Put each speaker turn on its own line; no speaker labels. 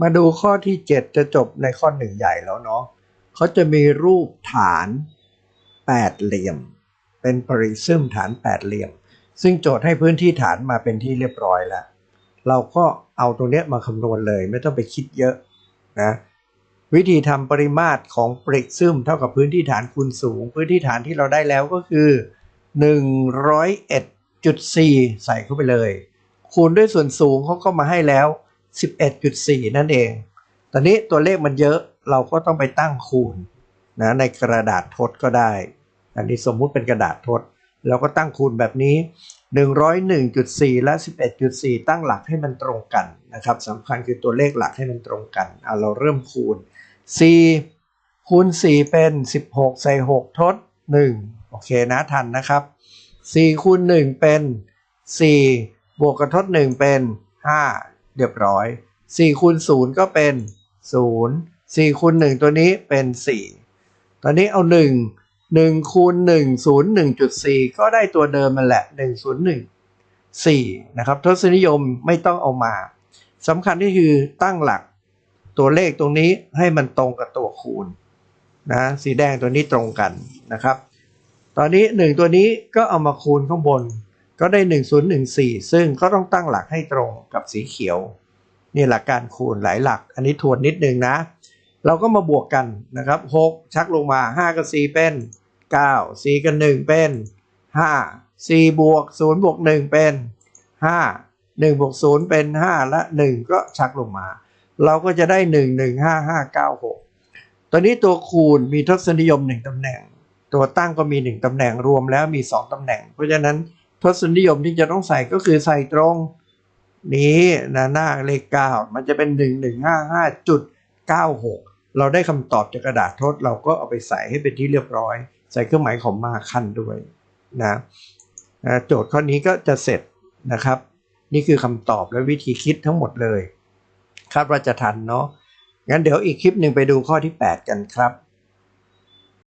มาดูข้อที่ 7 จะจบในข้อหนึ่งใหญ่แล้วเนาะเขาจะมีรูปฐานแปดเหลี่ยม เป็นปริซึมฐานแปดเหลี่ยม ซึ่งโจทย์ให้พื้นที่ฐานมาเป็นที่เรียบร้อยแล้ว เราก็เอาตรงนี้มาคำนวณเลยไม่ต้องไปคิดเยอะนะวิธีทำปริมาตรของปริซึมเท่ากับพื้นที่ฐานคูณสูง พื้นที่ฐานที่เราได้แล้วก็คือ 101.4 ใส่เข้าไปเลย คูณด้วยส่วนสูงเขาก็มาให้แล้ว 11.4 นั่นเอง ตอนนี้ตัวเลขมันเยอะเราก็ต้องไปตั้งคูณนะในกระดาษทดก็ได้ อันนี้สมมุติเป็นกระดาษทดเราก็ตั้งคูณแบบนี้ 101.4 และ 11.4 ตั้งหลักให้มันตรงกันนะครับสำคัญคือตัวเลขหลักให้มันตรงกันเอาเราเริ่มคูณ 4 คูณ 4 เป็น 16 ใส่ 6 ทด 1 โอเคนะทันนะครับ 4 คูณ 1 เป็น 4 บวกกับทด 1 เป็น 5 เรียบร้อย4คูณ0ก็เป็น 0 4คูณ1ตัวนี้เป็น 4 ตอนนี้เอา 1 1คูณ1 0 1.4 ก็ได้ตัวเดิมมันแหละ 101 4 นะครับ ทศนิยมไม่ต้องเอามาสำคัญที่คือตั้งหลักตัวเลขตรงนี้ให้มันตรงกับตัวคูณนะสีแดงตัวนี้ตรงกันนะครับ ตอนนี้ 1 ตัวนี้ก็เอามาคูณข้างบน ก็ได้ 1014 ซึ่งก็ต้องตั้งหลักให้ตรงกับสีเขียว นี่หลักการคูณหลายหลัก อันนี้ทวนนิดนึงนะ เราก็มาบวกกันนะครับ 6 ชักลงมา 5 กับ 4 เป็น 9 4 กับ 1 เป็น 5 4 บวก 0 บวก 1 เป็น 5 1บวก0เป็น 5 และ 1 ก็ชักลงมา เราก็จะได้ 1 1 5 5 9 6 ตอนนี้ตัวคูณมีทศนิยม 1ตำแหน่ง ตัวตั้งก็มี 1ตำแหน่งรวมแล้วมี 2ตำแหน่ง เพราะฉะนั้น ทศนิยมที่จะต้องใส่ก็คือใส่ตรง นี้นะหน้าเลข9มันจะเป็น1155.96เก้าหกเราได้คำตอบจากกระดาษทดเราก็เอาไปใส่ให้เป็นที่เรียบร้อย ใส่เครื่องหมายของมาขั้นด้วยนะนะโจทย์ข้อนี้ก็จะเสร็จนะครับ นี่คือคำตอบและวิธีคิดทั้งหมดเลย คาดว่าจะทันเนาะงั้นเดี๋ยวอีกคลิปหนึ่งไปดูข้อที่ 8 กันครับ